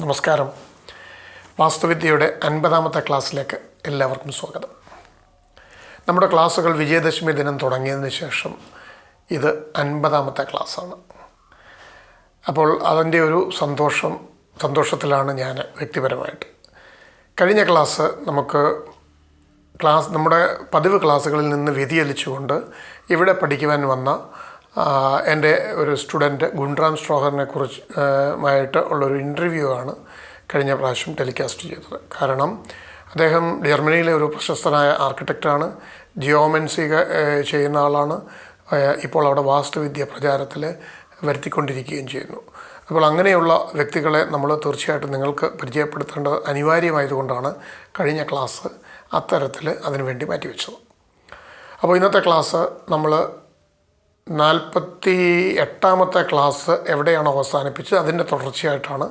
നമസ്കാരം. വാസ്തുവിദ്യയുടെ അൻപതാമത്തെ ക്ലാസ്സിലേക്ക് എല്ലാവർക്കും സ്വാഗതം. നമ്മുടെ ക്ലാസ്സുകൾ വിജയദശമി ദിനം തുടങ്ങിയതിന് ശേഷം ഇത് അൻപതാമത്തെ ക്ലാസ്സാണ്. അപ്പോൾ അതിന്റെ ഒരു സന്തോഷം സന്തോഷത്തിലാണ് ഞാൻ വ്യക്തിപരമായിട്ട്. കഴിഞ്ഞ ക്ലാസ് നമുക്ക് ക്ലാസ് നമ്മുടെ പതിവ് ക്ലാസ്സുകളിൽ നിന്ന് വ്യതിയലിച്ചുകൊണ്ട് ഇവിടെ പഠിക്കുവാൻ വന്ന എന്റെ ഒരു സ്റ്റുഡന്റ് ഗുണ്ട്രാം സ്ട്രോഹറിനെ കുറിച്ച് ആയിട്ട് ഉള്ളൊരു ഇന്റർവ്യൂ ആണ് കഴിഞ്ഞ പ്രാവശ്യം ടെലികാസ്റ്റ് ചെയ്തത്. കാരണം അദ്ദേഹം ജർമ്മനിയിലെ ഒരു പ്രശസ്തനായ ആർക്കിടെക്റ്റാണ് ജിയോമെൻസി ചെയ്യുന്ന ആളാണ് ഇപ്പോൾ അവിടെ വാസ്തുവിദ്യ പ്രചാരത്തിൽ വരുത്തിക്കൊണ്ടിരിക്കുകയും ചെയ്യുന്നു. അപ്പോൾ അങ്ങനെയുള്ള വ്യക്തികളെ നമ്മൾ തീർച്ചയായിട്ടും നിങ്ങൾക്ക് പരിചയപ്പെടുത്തേണ്ടത് അനിവാര്യമായതുകൊണ്ടാണ് കഴിഞ്ഞ ക്ലാസ് അത്തരത്തിൽ അതിനുവേണ്ടി മാറ്റിവെച്ചത്. അപ്പോൾ ഇന്നത്തെ ക്ലാസ് നമ്മൾ നാൽപ്പത്തി എട്ടാമത്തെ ക്ലാസ് എവിടെയാണ് അവസാനിപ്പിച്ചത്? അതിന്റെ തുടർച്ചയായിട്ടാണ്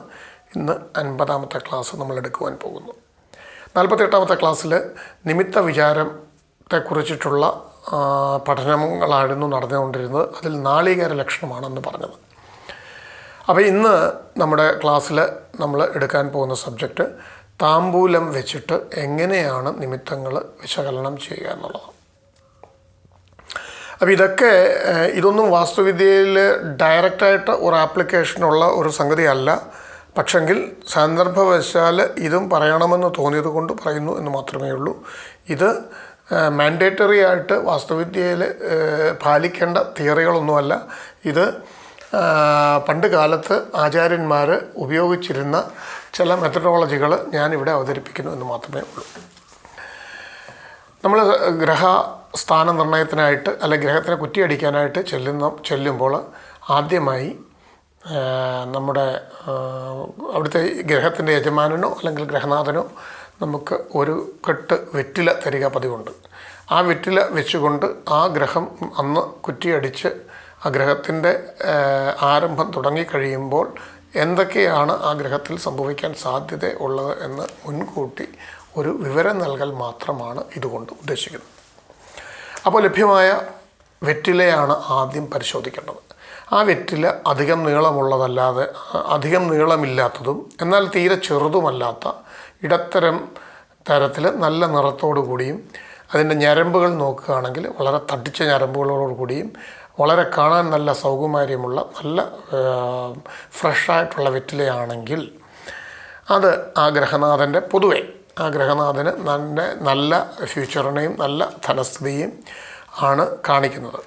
ഇന്ന് അൻപതാമത്തെ ക്ലാസ് നമ്മൾ എടുക്കുവാൻ പോകുന്നത്. നാൽപ്പത്തി എട്ടാമത്തെ ക്ലാസ്സിൽ നിമിത്ത വിചാരത്തെക്കുറിച്ചിട്ടുള്ള കുറിച്ചിട്ടുള്ള പഠനങ്ങളായിരുന്നു നടന്നുകൊണ്ടിരുന്നത്. അതിൽ നാളികേര ലക്ഷണമാണെന്ന് പറഞ്ഞത്. അപ്പോൾ ഇന്ന് നമ്മുടെ ക്ലാസ്സിൽ നമ്മൾ എടുക്കാൻ പോകുന്ന സബ്ജക്റ്റ് താമ്പൂലം വെച്ചിട്ട് എങ്ങനെയാണ് നിമിത്തങ്ങൾ വിശകലനം ചെയ്യുക എന്നുള്ളത് അപ്പോൾ ഇതൊക്കെ ഇതൊന്നും വാസ്തുവിദ്യയിൽ ഡയറക്റ്റായിട്ട് ഒരു ആപ്ലിക്കേഷനുള്ള ഒരു സംഗതിയല്ല. പക്ഷെങ്കിൽ സന്ദർഭവശാൽ ഇതും പറയണമെന്ന് തോന്നിയത് കൊണ്ട് പറയുന്നു എന്ന് മാത്രമേ ഉള്ളൂ. ഇത് മാൻഡേറ്ററി ആയിട്ട് വാസ്തുവിദ്യയിൽ പാലിക്കേണ്ട തിയറികളൊന്നുമല്ല. ഇത് പണ്ട് കാലത്ത് ആചാര്യന്മാർ ഉപയോഗിച്ചിരുന്ന ചില മെത്തഡോളജികൾ ഞാനിവിടെ അവതരിപ്പിക്കുന്നു എന്ന് മാത്രമേ ഉള്ളൂ. നമ്മൾ ഗ്രഹ സ്ഥാന നിർണയത്തിനായിട്ട് അല്ലെ ഗ്രഹത്തിനെ കുറ്റിയടിക്കാനായിട്ട് ചെല്ലുന്ന ചെല്ലുമ്പോൾ ആദ്യമായി നമ്മുടെ അവിടുത്തെ ഗ്രഹത്തിന്റെ യജമാനനോ അല്ലെങ്കിൽ ഗ്രഹനാഥനോ നമുക്ക് ഒരു കെട്ട് വെറ്റില തരിക പതിവുണ്ട്. ആ വെറ്റില വെച്ചുകൊണ്ട് ആ ഗ്രഹം അന്ന് കുറ്റിയടിച്ച് ആ ഗ്രഹത്തിന്റെ ആരംഭം തുടങ്ങിക്കഴിയുമ്പോൾ എന്തൊക്കെയാണ് ആ ഗ്രഹത്തിൽ സംഭവിക്കാൻ സാധ്യത ഉള്ളത് എന്ന് മുൻകൂട്ടി ഒരു വിവരം നൽകൽ മാത്രമാണ് ഇതുകൊണ്ട് ഉദ്ദേശിക്കുന്നത്. അപ്പോൾ ലഭ്യമായ വെറ്റിലയാണ് ആദ്യം പരിശോധിക്കേണ്ടത്. ആ വെറ്റില അധികം നീളമുള്ളതല്ലാതെ അധികം നീളമില്ലാത്തതും എന്നാൽ തീരെ ചെറുതുമല്ലാത്ത ഇടത്തരം തരത്തിൽ നല്ല നിറത്തോടു കൂടിയും അതിന്റെ ഞരമ്പുകൾ നോക്കുകയാണെങ്കിൽ വളരെ തടിച്ച ഞരമ്പുകളോടു കൂടിയും വളരെ കാണാൻ നല്ല സൗകുമാര്യമുള്ള നല്ല ഫ്രഷായിട്ടുള്ള വെറ്റിലയാണെങ്കിൽ അത് ആ ഗ്രഹനാഥന്റെ പൊതുവെ ആ ഗ്രഹനാഥന് നല്ല നല്ല ഫ്യൂച്ചറിനെയും നല്ല ധനസ്ഥിതിയും ആണ് കാണിക്കുന്നത്.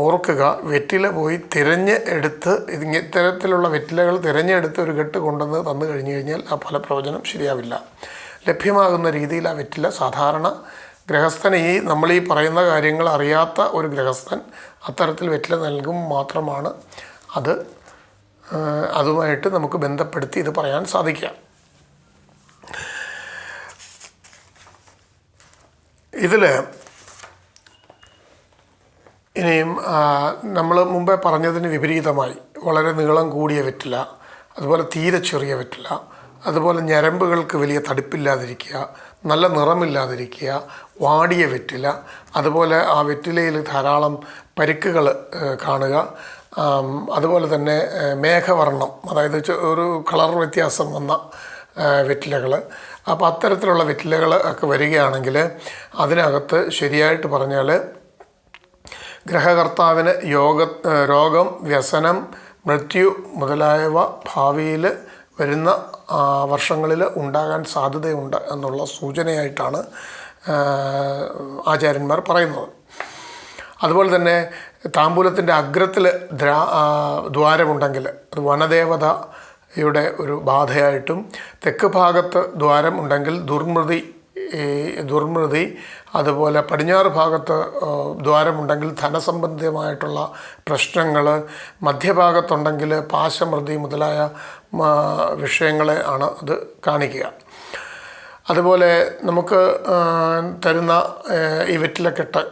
ഓർക്കുക വെറ്റില പോയി തിരഞ്ഞ് എടുത്ത് ഇത്തരത്തിലുള്ള വെറ്റിലകൾ തിരഞ്ഞെടുത്ത് ഒരു കെട്ട് കൊണ്ടുവന്ന് തന്നു കഴിഞ്ഞു കഴിഞ്ഞാൽ ആ ഫലപ്രവചനം ശരിയാവില്ല. ലഭ്യമാകുന്ന രീതിയിൽ ആ വെറ്റില സാധാരണ ഗ്രഹസ്ഥന് ഈ നമ്മൾ ഈ പറയുന്ന കാര്യങ്ങൾ അറിയാത്ത ഒരു ഗ്രഹസ്ഥൻ അത്തരത്തിൽ വെറ്റില നൽകും മാത്രമാണ് അത് അതുമായിട്ട് നമുക്ക് ബന്ധപ്പെടുത്തി ഇത് പറയാൻ സാധിക്കുക. ഇതിൽ ഇനിയും നമ്മൾ മുമ്പേ പറഞ്ഞതിന് വിപരീതമായി. വളരെ നീളം കൂടിയ വെറ്റില അതുപോലെ തീരെ ചെറിയ വെറ്റില അതുപോലെ ഞരമ്പുകൾക്ക് വലിയ തടുപ്പില്ലാതിരിക്കുക നല്ല നിറമില്ലാതിരിക്കുക വാടിയ വെറ്റില അതുപോലെ ആ വെറ്റിലയിൽ ധാരാളം പരുക്കുകൾ കാണുക അതുപോലെ തന്നെ മേഘവർണം അതായത് ഒരു കളർ വ്യത്യാസം വന്ന വെറ്റിലകൾ അപ്പോൾ അത്തരത്തിലുള്ള വെറ്റിലകൾ ഒക്കെ വരികയാണെങ്കിൽ അതിനകത്ത് ശരിയായിട്ട് പറഞ്ഞാൽ ഗ്രഹകർത്താവിന് യോഗ രോഗം വ്യസനം മൃത്യു മുതലായവ ഭാവിയിൽ വരുന്ന വർഷങ്ങളിൽ ഉണ്ടാകാൻ സാധ്യതയുണ്ട് എന്നുള്ള സൂചനയായിട്ടാണ് ആചാര്യന്മാർ പറയുന്നത്. അതുപോലെ തന്നെ താമ്പൂലത്തിന്റെ അഗ്രത്തിൽ ദ്വാരമുണ്ടെങ്കിൽ അത് വനദേവതയുടെ ഒരു ബാധയായിട്ടും തെക്ക് ഭാഗത്ത് ദ്വാരം ഉണ്ടെങ്കിൽ ദുർമൃതി ദുർമൃതി അതുപോലെ പടിഞ്ഞാറ് ഭാഗത്ത് ദ്വാരമുണ്ടെങ്കിൽ ധനസംബന്ധമായിട്ടുള്ള പ്രശ്നങ്ങൾ മധ്യഭാഗത്തുണ്ടെങ്കിൽ പാശമൃതി മുതലായ വിഷയങ്ങളെ ആണ് അത് കാണിക്കുക. അതുപോലെ നമുക്ക് തരുന്ന ഈ വെറ്റിലക്കെട്ട്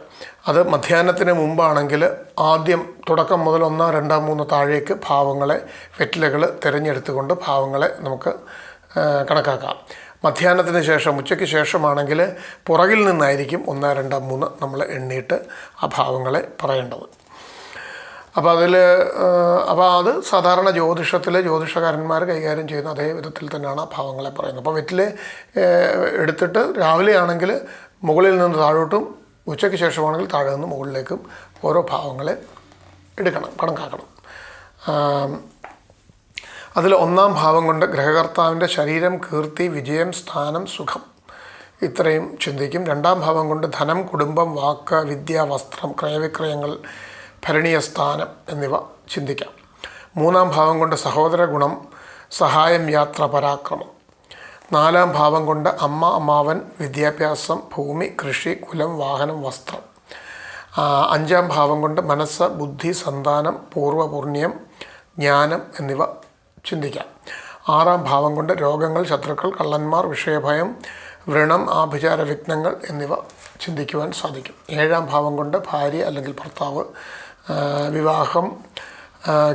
അത് മധ്യാഹ്നത്തിന് മുമ്പാണെങ്കിൽ ആദ്യം തുടക്കം മുതൽ ഒന്നോ രണ്ടോ മൂന്നോ താഴേക്ക് ഭാവങ്ങളെ വെറ്റിലകൾ തിരഞ്ഞെടുത്തുകൊണ്ട് ഭാവങ്ങളെ നമുക്ക് കണക്കാക്കാം. മധ്യാഹ്നത്തിന് ശേഷം ഉച്ചയ്ക്ക് ശേഷമാണെങ്കിൽ പുറകിൽ നിന്നായിരിക്കും ഒന്ന് രണ്ട് മൂന്ന് നമ്മൾ എണ്ണിയിട്ട് ആ ഭാവങ്ങളെ പറയേണ്ടത്. അപ്പോൾ അതിൽ അപ്പോൾ അത് സാധാരണ ജ്യോതിഷത്തിലെ ജ്യോതിഷകാരന്മാർ കൈകാര്യം ചെയ്യുന്ന അതേ വിധത്തിൽ തന്നെയാണ് ആ ഭാവങ്ങളെ പറയുന്നത്. അപ്പോൾ വെറ്റിലെ ഏഹ്, എടുത്തിട്ട് രാവിലെ ആണെങ്കിൽ മുകളിൽ നിന്ന് താഴോട്ടും ഉച്ചയ്ക്ക് ശേഷമാണെങ്കിൽ താഴെ നിന്ന് മുകളിലേക്കും ഓരോ ഭാവങ്ങളെ എടുക്കണം കണക്കാക്കണം. അതിൽ ഒന്നാം ഭാവം കൊണ്ട് ഗ്രഹകർത്താവിന്റെ ശരീരം കീർത്തി വിജയം സ്ഥാനം സുഖം ഇത്രയും ചിന്തിക്കും. രണ്ടാം ഭാവം കൊണ്ട് ധനം കുടുംബം വാക്ക് വിദ്യ വസ്ത്രം ക്രയവിക്രയങ്ങൾ ഭരണീയ സ്ഥാനം എന്നിവ ചിന്തിക്കാം. മൂന്നാം ഭാവം കൊണ്ട് സഹോദര ഗുണം സഹായം യാത്ര പരാക്രമം. നാലാം ഭാവം കൊണ്ട് അമ്മ അമ്മാവൻ വിദ്യാഭ്യാസം ഭൂമി കൃഷി കുലം വാഹനം വസ്ത്രം. അഞ്ചാം ഭാവം കൊണ്ട് മനസ്സ് ബുദ്ധി സന്താനം പൂർവപുണ്യം ജ്ഞാനം എന്നിവ ചിന്തിക്കാം. ആറാം ഭാവം കൊണ്ട് രോഗങ്ങൾ ശത്രുക്കൾ കള്ളന്മാർ വിഷയഭയം വ്രണം ആഭിചാര വിഘ്നങ്ങൾ എന്നിവ ചിന്തിക്കുവാൻ സാധിക്കും. ഏഴാം ഭാവം കൊണ്ട് ഭാര്യ അല്ലെങ്കിൽ ഭർത്താവ് വിവാഹം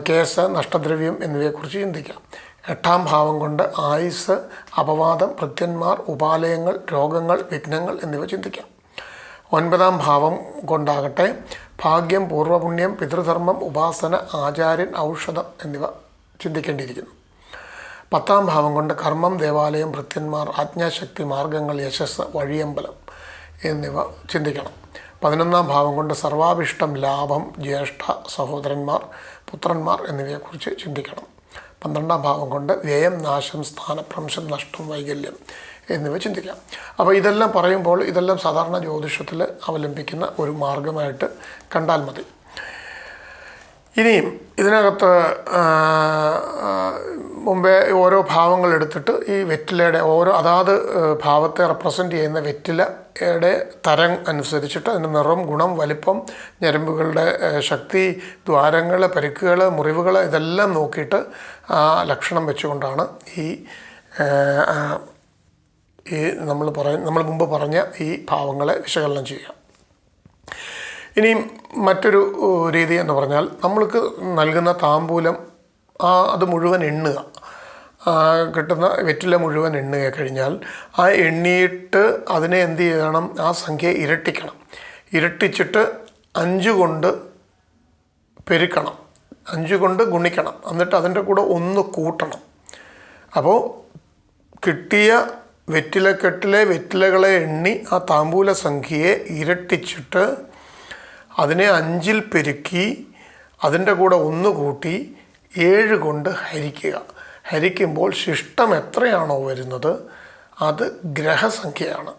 കേസ് നഷ്ടദ്രവ്യം എന്നിവയെക്കുറിച്ച് ചിന്തിക്കാം. എട്ടാം ഭാവം കൊണ്ട് ആയുസ് അപവാദം ഭൃത്യന്മാർ ഉപാലയങ്ങൾ രോഗങ്ങൾ വിഘ്നങ്ങൾ എന്നിവ ചിന്തിക്കാം. ഒൻപതാം ഭാവം കൊണ്ടാകട്ടെ ഭാഗ്യം പൂർവപുണ്യം പിതൃധർമ്മം ഉപാസന ആചാര്യൻ ഔഷധം എന്നിവ ചിന്തിക്കേണ്ടിയിരിക്കുന്നു. പത്താം ഭാവം കൊണ്ട് കർമ്മം ദേവാലയം ഭൃത്യന്മാർ ആജ്ഞാശക്തി മാർഗങ്ങൾ യശസ് വഴിയമ്പലം എന്നിവ ചിന്തിക്കണം. പതിനൊന്നാം ഭാവം കൊണ്ട് സർവാഭിഷ്ടം ലാഭം ജ്യേഷ്ഠ സഹോദരന്മാർ പുത്രന്മാർ എന്നിവയെക്കുറിച്ച് ചിന്തിക്കണം. പന്ത്രണ്ടാം ഭാവം കൊണ്ട് വ്യയം നാശം സ്ഥാനഭ്രംശം നഷ്ടം വൈകല്യം എന്നിവ ചിന്തിക്കാം. അപ്പോൾ ഇതെല്ലാം പറയുമ്പോൾ ഇതെല്ലാം സാധാരണ ജ്യോതിഷത്തിൽ അവലംബിക്കുന്ന ഒരു മാർഗമായിട്ട് കണ്ടാൽ മതി. ഇനിയും ഇതിനകത്ത് മുമ്പേ ഓരോ ഭാവങ്ങൾ എടുത്തിട്ട് ഈ വെറ്റിലയുടെ ഓരോ അതാത് ഭാവത്തെ റെപ്രസെന്റ് ചെയ്യുന്ന വെറ്റിലയുടെ തരം അനുസരിച്ചിട്ട് അതിന്റെ നിറം ഗുണം വലിപ്പം ഞരമ്പുകളുടെ ശക്തി ദ്വാരങ്ങൾ പരിക്കുകൾ മുറിവുകൾ ഇതെല്ലാം നോക്കിയിട്ട് ആ ലക്ഷണം വെച്ചുകൊണ്ടാണ് ഈ ഈ നമ്മൾ പറയ നമ്മൾ മുമ്പ് പറഞ്ഞ ഈ ഭാവങ്ങളെ വിശകലനം ചെയ്യുക. ഇനിയും മറ്റൊരു രീതി എന്ന് പറഞ്ഞാൽ നമ്മൾക്ക് നൽകുന്ന താമ്പൂലം ആ അത് മുഴുവൻ എണ്ണുക. കിട്ടുന്ന വെറ്റില മുഴുവൻ എണ്ണുക കഴിഞ്ഞാൽ ആ എണ്ണിയിട്ട് അതിനെ എന്ത് ചെയ്യണം? ആ സംഖ്യ ഇരട്ടിക്കണം. ഇരട്ടിച്ചിട്ട് അഞ്ച് കൊണ്ട് പെരുക്കണം. അഞ്ച് കൊണ്ട് ഗുണിക്കണം. എന്നിട്ട് അതിന്റെ കൂടെ ഒന്ന് കൂട്ടണം. അപ്പോൾ കിട്ടിയ വെറ്റിലക്കെട്ടിലെ വെറ്റിലകളെ എണ്ണി ആ താമ്പൂല സംഖ്യയെ ഇരട്ടിച്ചിട്ട് അതിനെ അഞ്ചിൽ പെരുക്കി അതിന്റെ കൂടെ ഒന്ന് കൂട്ടി ഏഴ് കൊണ്ട് ഹരിക്കുക. ഹരിക്കുമ്പോൾ ശിഷ്ടം എത്രയാണോ വരുന്നത് അത് ഗ്രഹസംഖ്യയാണ്.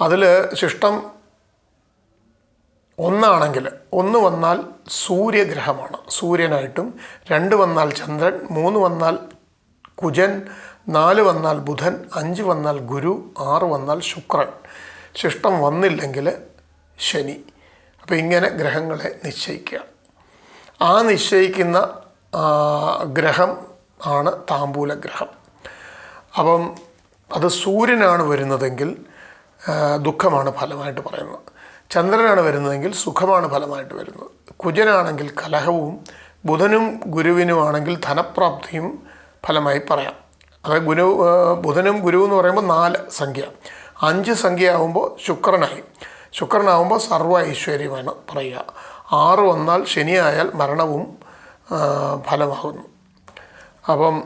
അതിൽ ശിഷ്ടം ഒന്നാണെങ്കിൽ ഒന്ന് വന്നാൽ സൂര്യഗ്രഹമാണ്. സൂര്യനായിട്ടും രണ്ട് വന്നാൽ ചന്ദ്രൻ മൂന്ന് വന്നാൽ കുജൻ നാല് വന്നാൽ ബുധൻ അഞ്ച് വന്നാൽ ഗുരു ആറ് വന്നാൽ ശുക്രൻ. ശിഷ്ടം വന്നില്ലെങ്കിൽ ശനി. അപ്പോൾ ഇങ്ങനെ ഗ്രഹങ്ങളെ നിശ്ചയിക്കുക. ആ നിശ്ചയിക്കുന്ന ഗ്രഹം ആണ് താമ്പൂല ഗ്രഹം അപ്പം അത് സൂര്യനാണ് വരുന്നതെങ്കിൽ ദുഃഖമാണ് ഫലമായിട്ട് പറയുന്നത്. ചന്ദ്രനാണ് വരുന്നതെങ്കിൽ സുഖമാണ് ഫലമായിട്ട് വരുന്നത്. കുജനാണെങ്കിൽ കലഹവും ബുധനും ഗുരുവിനുമാണെങ്കിൽ ധനപ്രാപ്തിയും ഫലമായി പറയാം. അത് ഗുരു ബുധനും ഗുരു എന്ന് പറയുമ്പോൾ നാല് സംഖ്യ. അഞ്ച് സംഖ്യ ആകുമ്പോൾ ശുക്രനായി. ശുക്രനാകുമ്പോൾ സർവ ഐശ്വര്യമാണ് പറയുക. ആറ് വന്നാൽ ശനിയായാൽ മരണവും ഫലമാകുന്നു. അപ്പം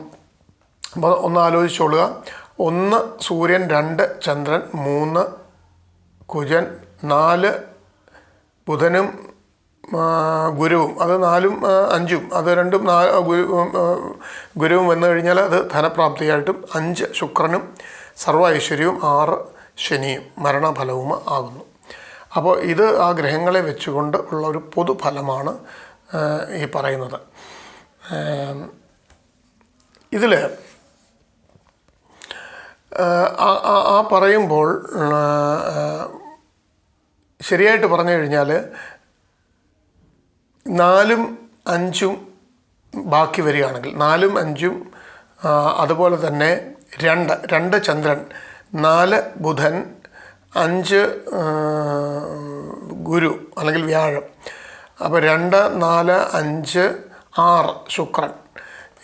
ഒന്ന് ആലോചിച്ചോളുക. ഒന്ന് സൂര്യൻ രണ്ട് ചന്ദ്രൻ മൂന്ന് കുജൻ നാല് ബുധനും ഗുരുവും. അത് നാലും അഞ്ചും. അത് രണ്ടും നാല് ഗുരു ഗുരുവും വന്നു കഴിഞ്ഞാൽ അത് ധനപ്രാപ്തിയായിട്ടും അഞ്ച് ശുക്രനും സർവ ഐശ്വര്യവും ആറ് ശനിയും മരണഫലവും ആകുന്നു. അപ്പോൾ ഇത് ആ ഗ്രഹങ്ങളെ വെച്ചുകൊണ്ട് ഉള്ള ഒരു പൊതുഫലമാണ് ഈ പറയുന്നത്. ഇതിൽ ആ പറയുമ്പോൾ ശരിയായിട്ട് പറഞ്ഞു കഴിഞ്ഞാൽ നാലും അഞ്ചും ബാക്കി വരികയാണെങ്കിൽ നാലും അഞ്ചും അതുപോലെ തന്നെ രണ്ട് രണ്ട് ചന്ദ്രൻ നാല് ബുധൻ അഞ്ച് ഗുരു അല്ലെങ്കിൽ വ്യാഴം. അപ്പോൾ രണ്ട് നാല് അഞ്ച് ആറ് ശുക്രൻ.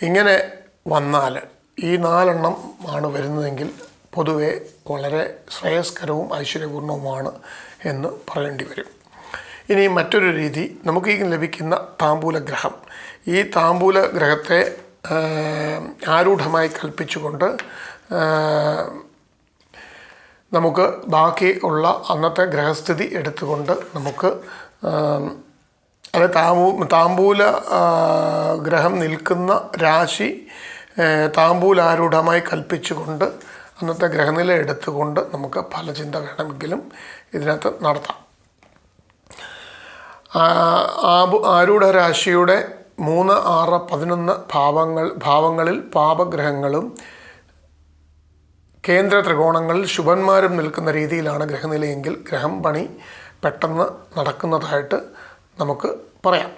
ഇങ്ങനെ വന്നാൽ ഈ നാലെണ്ണം ആണ് വരുന്നതെങ്കിൽ പൊതുവെ വളരെ ശ്രേയസ്കരവും ഐശ്വര്യപൂർണവുമാണ് എന്ന് പറയേണ്ടി വരും. ഇനി മറ്റൊരു രീതി നമുക്ക് ഈ ലഭിക്കുന്ന താമ്പൂല ഗ്രഹം ഈ താമ്പൂല ഗ്രഹത്തെ ആരൂഢമായി കൽപ്പിച്ചുകൊണ്ട് നമുക്ക് ബാക്കി ഉള്ള അന്നത്തെ ഗ്രഹസ്ഥിതി എടുത്തുകൊണ്ട് നമുക്ക് അത് താമൂ താമ്പൂല ഗ്രഹം നിൽക്കുന്ന രാശി താമ്പൂലാരൂഢമായി കൽപ്പിച്ചുകൊണ്ട് അന്നത്തെ ഗ്രഹനില എടുത്തുകൊണ്ട് നമുക്ക് ഫലചിന്ത വേണമെങ്കിലും ഇതിനകത്ത് നടത്താം. ആബു- ആരൂഢ രാശിയുടെ മൂന്ന് ആറ് പതിനൊന്ന് ഭാവങ്ങൾ ഭാവങ്ങളിൽ പാപഗ്രഹങ്ങളും കേന്ദ്ര ത്രികോണങ്ങളിൽ ശുഭന്മാരും നിൽക്കുന്ന രീതിയിലാണ് ഗ്രഹനിലയെങ്കിൽ ഗ്രഹം പണി പെട്ടെന്ന് നടക്കുന്നതായിട്ട് നമുക്ക് പറയാം.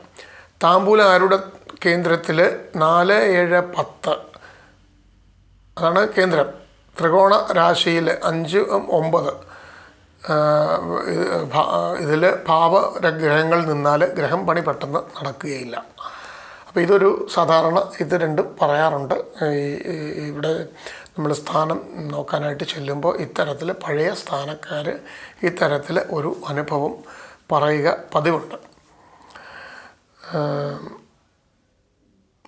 താമ്പൂല ആരുടെ കേന്ദ്രത്തിൽ നാല് ഏഴ് പത്ത്. അതാണ് കേന്ദ്രം. ത്രികോണ രാശിയിൽ അഞ്ച് ഒമ്പത്. ഇതിൽ ഭാവ ഗ്രഹങ്ങൾ നിന്നാൽ ഗ്രഹം പണി പെട്ടെന്ന് നടക്കുകയില്ല. അപ്പോൾ ഇതൊരു സാധാരണ ഇത് രണ്ടും പറയാറുണ്ട്. ഇവിടെ നമ്മൾ സ്ഥാനം നോക്കാനായിട്ട് ചെല്ലുമ്പോൾ ഇത്തരത്തിൽ പഴയ സ്ഥാനക്കാർ ഇത്തരത്തിൽ ഒരു അനുഭവം പറയുക പതിവുണ്ട്.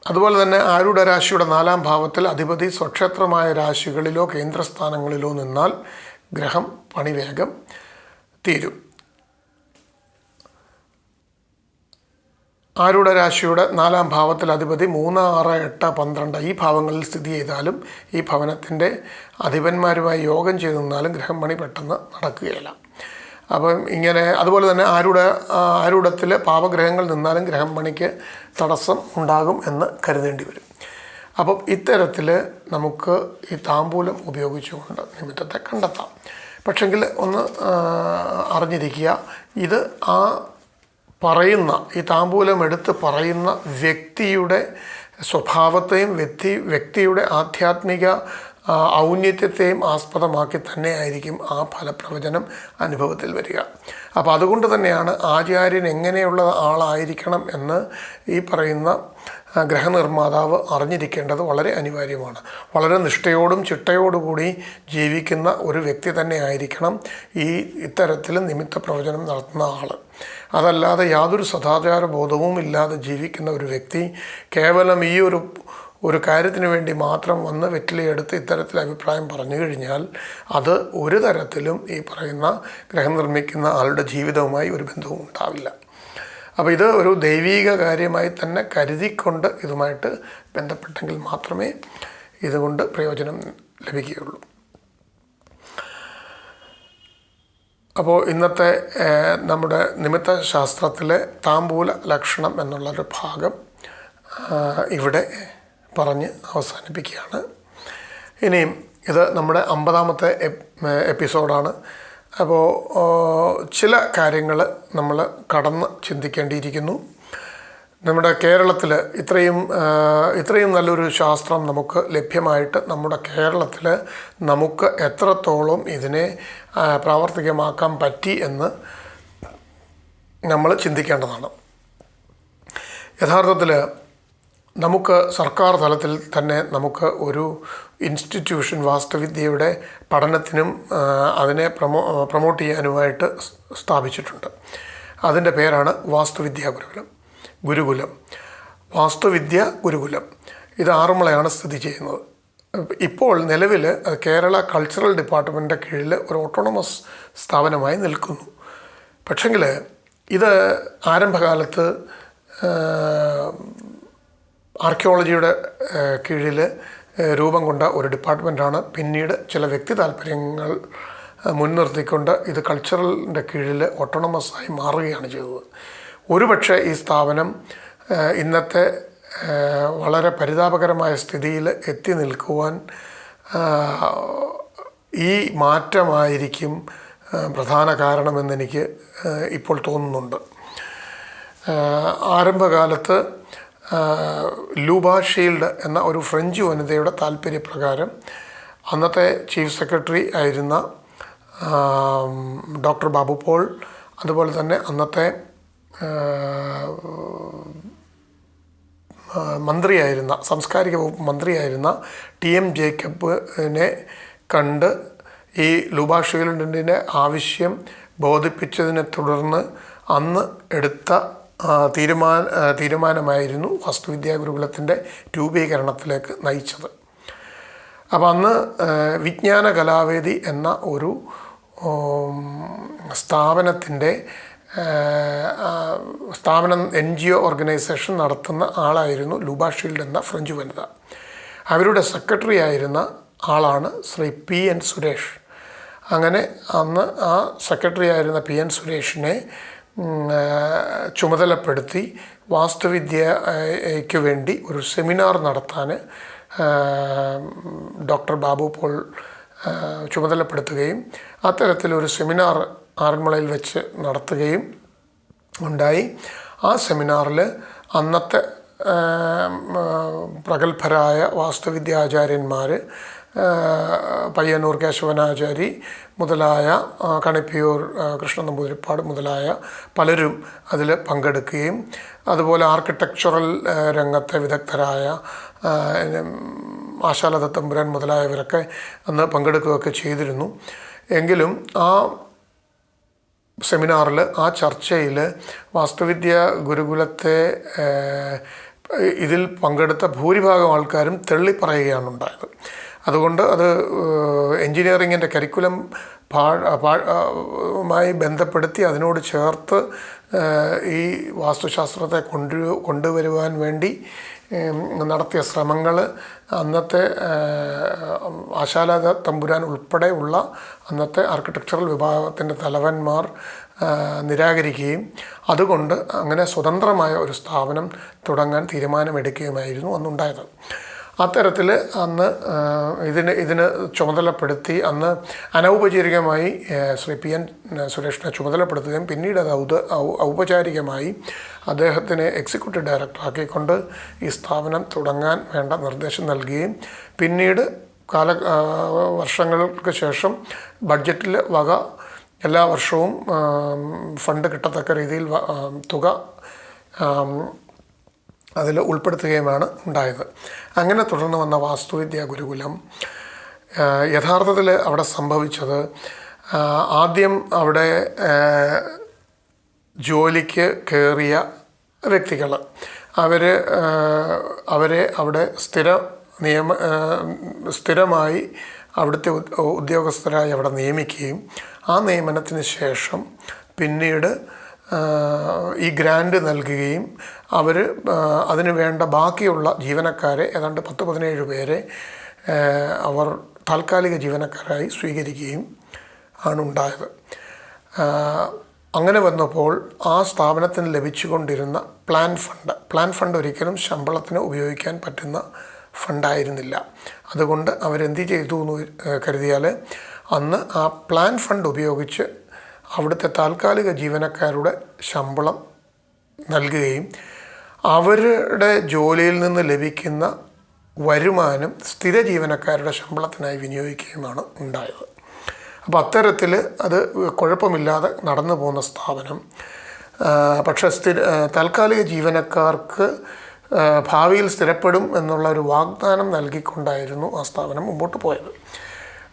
അതുപോലെ തന്നെ ആരുടെ രാശിയുടെ നാലാം ഭാവത്തിൽ അധിപതി സ്വക്ഷേത്രമായ രാശികളിലോ കേന്ദ്രസ്ഥാനങ്ങളിലോ നിന്നാൽ ഗ്രഹം പണിവേഗം തീരും. ആരുടെ രാശിയുടെ നാലാം ഭാവത്തിൽ അധിപതി മൂന്ന് ആറ് എട്ട് പന്ത്രണ്ട് ഈ ഭാവങ്ങളിൽ സ്ഥിതി ചെയ്താലും ഈ ഭവനത്തിന്റെ അധിപന്മാരുമായി യോഗം ചെയ്തു നിന്നാലും ഗ്രഹം പണി പെട്ടെന്ന് നടക്കുകയില്ല. അപ്പം ഇങ്ങനെ അതുപോലെ തന്നെ ആരുടെ ആരൂഢത്തിൽ പാപഗ്രഹങ്ങൾ നിന്നാലും ഗ്രഹം പണിക്ക് തടസ്സം ഉണ്ടാകും എന്ന് കരുതേണ്ടി വരും. അപ്പം ഇത്തരത്തിൽ നമുക്ക് ഈ താമ്പൂലം ഉപയോഗിച്ചുകൊണ്ട് നിമിത്തത്തെ കണ്ടെത്താം. പക്ഷെങ്കിൽ ഒന്ന് അറിഞ്ഞിരിക്കുക ഇത് ആ പറയുന്ന ഈ താമ്പൂലം എടുത്ത് പറയുന്ന വ്യക്തിയുടെ സ്വഭാവത്തെയും വ്യക്തി വ്യക്തിയുടെ ആധ്യാത്മിക ഔന്നത്യത്തെയും ആസ്പദമാക്കി തന്നെയായിരിക്കും ആ ഫലപ്രവചനം അനുഭവത്തിൽ വരിക. അപ്പോൾ അതുകൊണ്ട് തന്നെയാണ് ആചാര്യൻ എങ്ങനെയുള്ള ആളായിരിക്കണം എന്ന് ഈ പറയുന്ന ഗ്രഹനിർമ്മാതാവ് അറിഞ്ഞിരിക്കേണ്ടത് വളരെ അനിവാര്യമാണ്. വളരെ നിഷ്ഠയോടും ചിട്ടയോടുകൂടി ജീവിക്കുന്ന ഒരു വ്യക്തി തന്നെ ആയിരിക്കണം ഈ ഇത്തരത്തിൽ നിമിത്ത പ്രവചനം നടത്തുന്ന ആൾ അതല്ലാതെ യാതൊരു സദാചാര ബോധവും ഇല്ലാതെ ജീവിക്കുന്ന ഒരു വ്യക്തി കേവലം ഈ ഒരു ഒരു കാര്യത്തിന് വേണ്ടി മാത്രം വന്ന് വെറ്റിലയെടുത്ത് ഇത്തരത്തിൽ അഭിപ്രായം പറഞ്ഞു കഴിഞ്ഞാൽ അത് ഒരു തരത്തിലും ഈ പറയുന്ന ഗ്രഹം നിർമ്മിക്കുന്ന ആളുടെ ജീവിതവുമായി ഒരു ബന്ധവും ഉണ്ടാവില്ല. അപ്പോൾ ഇത് ഒരു ദൈവീക കാര്യമായി തന്നെ കരുതിക്കൊണ്ട് ഇതുമായിട്ട് ബന്ധപ്പെട്ടെങ്കിൽ മാത്രമേ ഇതുകൊണ്ട് പ്രയോജനം ലഭിക്കുകയുള്ളൂ. അപ്പോൾ ഇന്നത്തെ നമ്മുടെ നിമിത്ത ശാസ്ത്രത്തിലെ താമ്പൂല ലക്ഷണം എന്നുള്ളൊരു ഭാഗം ഇവിടെ പറഞ്ഞ് അവസാനിപ്പിക്കുകയാണ്. ഇനിയും ഇത് നമ്മുടെ അമ്പതാമത്തെ എപ്- എപ്പിസോഡാണ്. അപ്പോൾ ചില കാര്യങ്ങൾ നമ്മൾ കടന്ന് ചിന്തിക്കേണ്ടിയിരിക്കുന്നു. നമ്മുടെ കേരളത്തിൽ ഇത്രയും ഇത്രയും നല്ലൊരു ശാസ്ത്രം നമുക്ക് ലഭ്യമായിട്ട് നമ്മുടെ കേരളത്തിൽ നമുക്ക് എത്രത്തോളം ഇതിനെ പ്രാവർത്തികമാക്കാൻ പറ്റി എന്ന് നമ്മൾ ചിന്തിക്കേണ്ടതാണ്. യഥാർത്ഥത്തിൽ നമുക്ക് സർക്കാർ തലത്തിൽ തന്നെ നമുക്ക് ഒരു ഇൻസ്റ്റിറ്റ്യൂഷൻ വാസ്തുവിദ്യയുടെ പഠനത്തിനും അതിനെ പ്രമോ പ്രൊമോട്ട് ചെയ്യാനുമായിട്ട് സ്ഥാപിച്ചിട്ടുണ്ട്. അതിന്റെ പേരാണ് വാസ്തുവിദ്യാ ഗുരുകുലം ഗുരുകുലം. വാസ്തുവിദ്യ ഗുരുകുലം. ഇത് ആറന്മുളയാണ് സ്ഥിതി ചെയ്യുന്നത്. ഇപ്പോൾ നിലവിൽ കേരള കൾച്ചറൽ ഡിപ്പാർട്ട്മെന്റിന്റെ കീഴിൽ ഒരു ഓട്ടോണമസ് സ്ഥാപനമായി നിൽക്കുന്നു. പക്ഷെങ്കിൽ ഇത് ആരംഭകാലത്ത് ആർക്കിയോളജിയുടെ കീഴിൽ രൂപം കൊണ്ട ഒരു ഡിപ്പാർട്ട്മെന്റാണ് പിന്നീട് ചില വ്യക്തി താല്പര്യങ്ങൾ മുൻനിർത്തിക്കൊണ്ട് ഇത് കൾച്ചറലിന്റെ കീഴിൽ ഓട്ടോണമസ് ആയി മാറുകയാണ് ചെയ്തത്. ഒരുപക്ഷെ ഈ സ്ഥാപനം ഇന്നത്തെ വളരെ പരിതാപകരമായ സ്ഥിതിയിൽ എത്തി നിൽക്കുവാൻ ഈ മാറ്റമായിരിക്കും പ്രധാന കാരണമെന്നെനിക്ക് ഇപ്പോൾ തോന്നുന്നുണ്ട്. ആരംഭകാലത്ത് ലൂബാ ഷീൽഡ് എന്ന ഒരു ഫ്രഞ്ച് വനിതയുടെ താല്പര്യപ്രകാരം അന്നത്തെ ചീഫ് സെക്രട്ടറി ആയിരുന്ന ഡോക്ടർ ബാബു പോൾ അതുപോലെ തന്നെ അന്നത്തെ മന്ത്രിയായിരുന്ന സാംസ്കാരിക വകുപ്പ് മന്ത്രിയായിരുന്ന ടി എം ജേക്കബിനെ കണ്ട് ഈ ലുബാഷുലിന്റെ ആവശ്യം ബോധിപ്പിച്ചതിനെ തുടർന്ന് അന്ന് എടുത്ത തീരുമാന തീരുമാനമായിരുന്നു വാസ്തുവിദ്യാ ഗുരുകുലത്തിന്റെ രൂപീകരണത്തിലേക്ക് നയിച്ചത്. അപ്പം അന്ന് വിജ്ഞാന കലാവേദി എന്ന ഒരു സ്ഥാപനത്തിന്റെ സ്ഥാപനം എൻ ജി ഒ ഓർഗനൈസേഷൻ നടത്തുന്ന ആളായിരുന്നു ലൂബ ഷീൽഡ് എന്ന ഫ്രഞ്ച് വനിത. അവരുടെ സെക്രട്ടറി ആയിരുന്ന ആളാണ് ശ്രീ പി എൻ സുരേഷ്. അങ്ങനെ അന്ന് ആ സെക്രട്ടറി ആയിരുന്ന പി എൻ സുരേഷിനെ ചുമതലപ്പെടുത്തി വാസ്തുവിദ്യയ്ക്ക് വേണ്ടി ഒരു സെമിനാർ നടത്താൻ ഡോക്ടർ ബാബു പോൾ ചുമതലപ്പെടുത്തുകയും അത്തരത്തിലൊരു സെമിനാർ ആറന്മുളയിൽ വെച്ച് നടത്തുകയും ഉണ്ടായി. ആ സെമിനാറിൽ അന്നത്തെ പ്രഗത്ഭരായ വാസ്തുവിദ്യാചാര്യന്മാർ പയ്യന്നൂർ കേശവനാചാരി മുതലായ കണിപ്പിയൂർ കൃഷ്ണ നമ്പൂതിരിപ്പാട് മുതലായ പലരും അതിൽ പങ്കെടുക്കുകയും അതുപോലെ ആർക്കിടെക്ചറൽ രംഗത്തെ വിദഗ്ധരായ ആശാലത മുതലായവരൊക്കെ അന്ന് പങ്കെടുക്കുകയൊക്കെ ചെയ്തിരുന്നു. എങ്കിലും ആ സെമിനാറിൽ ആ ചർച്ചയിൽ വാസ്തുവിദ്യ ഗുരുകുലത്തെ ഇതിൽ പങ്കെടുത്ത ഭൂരിഭാഗം ആൾക്കാരും തള്ളിപ്പറയുകയാണ് ഉണ്ടായത് അതുകൊണ്ട് അത് എൻജിനീയറിങ്ങിന്റെ കരിക്കുലം പാ മായി ബന്ധപ്പെടുത്തി അതിനോട് ചേർത്ത് ഈ വാസ്തുശാസ്ത്രത്തെ കൊണ്ടു കൊണ്ടുവരുവാൻ വേണ്ടി നടത്തിയ ശ്രമങ്ങൾ അന്നത്തെ ആശാല തമ്പുരാൻ ഉൾപ്പെടെ ഉള്ള അന്നത്തെ ആർക്കിടെക്ചറൽ വിഭാഗത്തിന്റെ തലവന്മാർ നിരാകരിക്കുകയും അതുകൊണ്ട് അങ്ങനെ സ്വതന്ത്രമായ ഒരു സ്ഥാപനം തുടങ്ങാൻ തീരുമാനമെടുക്കുകയുമായിരുന്നു അന്നുണ്ടായത്. അത്തരത്തിൽ അന്ന് ഇതിന് ഇതിന് ചുമതലപ്പെടുത്തി അന്ന് അനൗപചാരികമായി ശ്രീ പി എൻ സുരേഷിനെ ചുമതലപ്പെടുത്തുകയും പിന്നീട് അത് ഔദ ഔപചാരികമായി അദ്ദേഹത്തിനെ എക്സിക്യൂട്ടീവ് ഡയറക്ടറാക്കിക്കൊണ്ട് ഈ സ്ഥാപനം തുടങ്ങാൻ വേണ്ട നിർദ്ദേശം നൽകുകയും പിന്നീട് കാല വർഷങ്ങൾക്ക് ശേഷം ബഡ്ജറ്റിൽ വക എല്ലാ വർഷവും ഫണ്ട് കിട്ടത്തക്ക രീതിയിൽ തുക അതിൽ ഉൾപ്പെടുത്തുകയുമാണ് ഉണ്ടായത്. അങ്ങനെ തുടർന്ന് വന്ന വാസ്തുവിദ്യാ ഗുരുകുലം യഥാർത്ഥത്തിൽ അവിടെ സംഭവിച്ചത് ആദ്യം അവിടെ ജോലിക്ക് കയറിയ വ്യക്തികൾ അവർ അവരെ അവിടെ സ്ഥിര നിയമ സ്ഥിരമായി അവിടുത്തെ ഉദ്യോഗസ്ഥരായി അവിടെ നിയമിക്കുകയും ആ നിയമനത്തിന് ശേഷം പിന്നീട് ഈ ഗ്രാൻഡ് നൽകുകയും അവർ അതിന് വേണ്ട ബാക്കിയുള്ള ജീവനക്കാരെ ഏതാണ്ട് പത്ത് പതിനേഴ് പേരെ അവർ താൽക്കാലിക ജീവനക്കാരായി സ്വീകരിക്കുകയും ആണ് ഉണ്ടായത്. അങ്ങനെ വന്നപ്പോൾ ആ സ്ഥാപനത്തിന് ലഭിച്ചുകൊണ്ടിരുന്ന പ്ലാൻ ഫണ്ട് പ്ലാൻ ഫണ്ട് ഒരിക്കലും ശമ്പളത്തിന് ഉപയോഗിക്കാൻ പറ്റുന്ന ഫണ്ടായിരുന്നില്ല. അതുകൊണ്ട് അവരെന്ത് ചെയ്തു എന്ന് കരുതിയാൽ അന്ന് ആ പ്ലാൻ ഫണ്ട് ഉപയോഗിച്ച് അവിടുത്തെ താൽക്കാലിക ജീവനക്കാരുടെ ശമ്പളം നൽകുകയും അവരുടെ ജോലിയിൽ നിന്ന് ലഭിക്കുന്ന വരുമാനം സ്ഥിര ജീവനക്കാരുടെ ശമ്പളത്തിനായി വിനിയോഗിക്കുകയുമാണ് ഉണ്ടായത്. അപ്പോൾ അത്തരത്തിൽ അത് കുഴപ്പമില്ലാതെ നടന്നു പോകുന്ന സ്ഥാപനം പക്ഷേ സ്ഥിര താൽക്കാലിക ജീവനക്കാർക്ക് ഭാവിയിൽ സ്ഥിരപ്പെടും എന്നുള്ള ഒരു വാഗ്ദാനം നൽകിക്കൊണ്ടായിരുന്നു ആ സ്ഥാപനം മുമ്പോട്ട് പോയത്.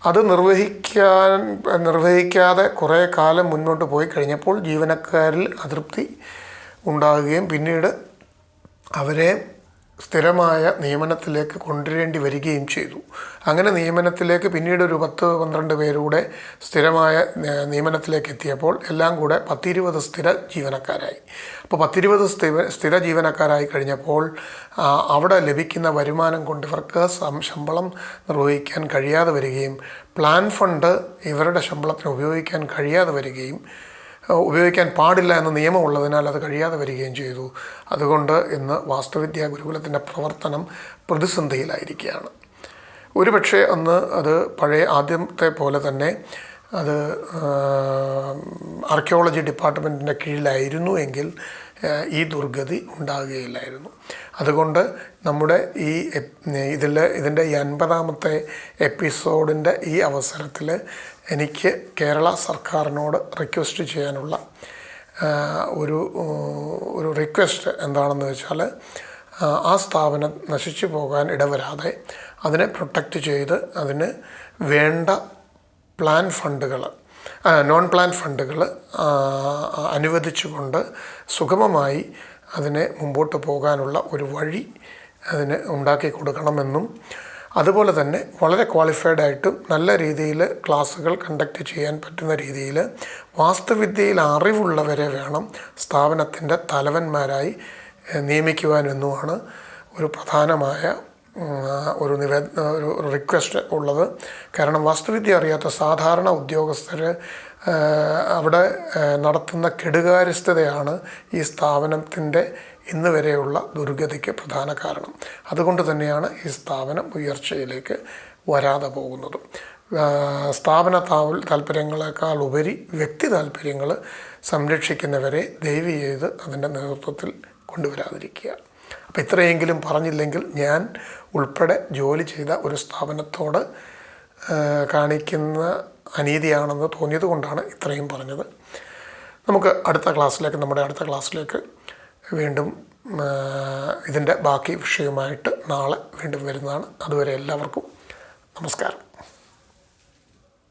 അത് നിർവഹിക്കാൻ നിർവഹിക്കാതെ കുറേ കാലം മുന്നോട്ട് പോയി കഴിഞ്ഞപ്പോൾ ജീവനക്കാരിൽ അതൃപ്തി ഉണ്ടാകുകയും പിന്നീട് അവരെ സ്ഥിരമായ നിയമനത്തിലേക്ക് കൊണ്ടുവരേണ്ടി വരികയും ചെയ്തു. അങ്ങനെ നിയമനത്തിലേക്ക് പിന്നീട് ഒരു പത്ത് പന്ത്രണ്ട് പേരൂടെ സ്ഥിരമായ നിയമനത്തിലേക്ക് എത്തിയപ്പോൾ എല്ലാം കൂടെ പത്തിരുപത് സ്ഥിര ജീവനക്കാരായി. അപ്പോൾ പത്തിരുപത് സ്ഥിര സ്ഥിര ജീവനക്കാരായി കഴിഞ്ഞപ്പോൾ അവിടെ ലഭിക്കുന്ന വരുമാനം കൊണ്ട് ഇവർക്ക് ശമ്പളം നിർവഹിക്കാൻ കഴിയാതെ വരികയും പ്ലാൻ ഫണ്ട് ഇവരുടെ ശമ്പളത്തിന് ഉപയോഗിക്കാൻ കഴിയാതെ വരികയും ഉപയോഗിക്കാൻ പാടില്ല എന്ന നിയമമുള്ളതിനാൽ അത് കഴിയാതെ വരികയും ചെയ്തു. അതുകൊണ്ട് ഇന്ന് വാസ്തുവിദ്യാ ഗുരുകുലത്തിന്റെ പ്രവർത്തനം പ്രതിസന്ധിയിലായിരിക്കുകയാണ്. ഒരുപക്ഷെ അന്ന് അത് പഴയ ആദ്യത്തെ പോലെ തന്നെ അത് ആർക്കിയോളജി ഡിപ്പാർട്ട്മെന്റിന്റെ കീഴിലായിരുന്നു എങ്കിൽ ഈ ദുർഗതി ഉണ്ടാകുകയില്ലായിരുന്നു. അതുകൊണ്ട് നമ്മുടെ ഈ ഇതിൽ ഇതിന്റെ ഈ അൻപതാമത്തെ എപ്പിസോഡിന്റെ ഈ അവസരത്തിൽ എനിക്ക് കേരള സർക്കാരിനോട് റിക്വസ്റ്റ് ചെയ്യാനുള്ള ഒരു ഒരു റിക്വസ്റ്റ് എന്താണെന്ന് വെച്ചാൽ ആ, സ്ഥാപനം നശിച്ചു പോകാൻ ഇടവരാതെ അതിനെ പ്രൊട്ടക്റ്റ് ചെയ്ത് അതിന് വേണ്ട പ്ലാൻ ഫണ്ടുകൾ നോൺ പ്ലാൻ ഫണ്ടുകൾ അനുവദിച്ചുകൊണ്ട് സുഗമമായി അതിനെ മുമ്പോട്ട് പോകാനുള്ള ഒരു വഴി അതിന് ഉണ്ടാക്കി കൊടുക്കണമെന്നും അതുപോലെ തന്നെ വളരെ ക്വാളിഫൈഡ് ആയിട്ടും നല്ല രീതിയിൽ ക്ലാസ്സുകൾ കണ്ടക്ട് ചെയ്യാൻ പറ്റുന്ന രീതിയിൽ വാസ്തുവിദ്യയിൽ അറിവുള്ളവരെ വേണം സ്ഥാപനത്തിന്റെ തലവന്മാരായി നിയമിക്കുവാനെന്നുമാണ് ഒരു പ്രധാനമായ ഒരു നിവേ ഒരു റിക്വസ്റ്റ് ഉള്ളത്. കാരണം വാസ്തുവിദ്യ അറിയാത്ത സാധാരണ ഉദ്യോഗസ്ഥർ അവിടെ നടത്തുന്ന കെടുകാര്യസ്ഥതയാണ് ഈ സ്ഥാപനത്തിന്റെ ഇന്ന് വരെയുള്ള ദുർഗതിക്ക് പ്രധാന കാരണം. അതുകൊണ്ട് തന്നെയാണ് ഈ സ്ഥാപനം ഉയർച്ചയിലേക്ക് വരാതെ പോകുന്നത്. സ്ഥാപന താവൽ താല്പര്യങ്ങളെക്കാൾ ഉപരി വ്യക്തി താല്പര്യങ്ങൾ സംരക്ഷിക്കുന്നവരെ ദയവ് ചെയ്ത് അതിന്റെ നേതൃത്വത്തിൽ കൊണ്ടുവരാതിരിക്കുക. അപ്പോൾ ഇത്രയെങ്കിലും പറഞ്ഞില്ലെങ്കിൽ ഞാൻ ഉൾപ്പെടെ ജോലി ചെയ്ത ഒരു സ്ഥാപനത്തോട് കാണിക്കുന്ന അനീതിയാണെന്ന് തോന്നിയത് കൊണ്ടാണ് ഇത്രയും പറഞ്ഞത്. നമുക്ക് അടുത്ത ക്ലാസ്സിലേക്ക് നമ്മുടെ അടുത്ത ക്ലാസ്സിലേക്ക് വീണ്ടും ഇതിന്റെ ബാക്കി വിഷയവുമായിട്ട് നാളെ വീണ്ടും വരുന്നതാണ്. അതുവരെ എല്ലാവർക്കും നമസ്കാരം.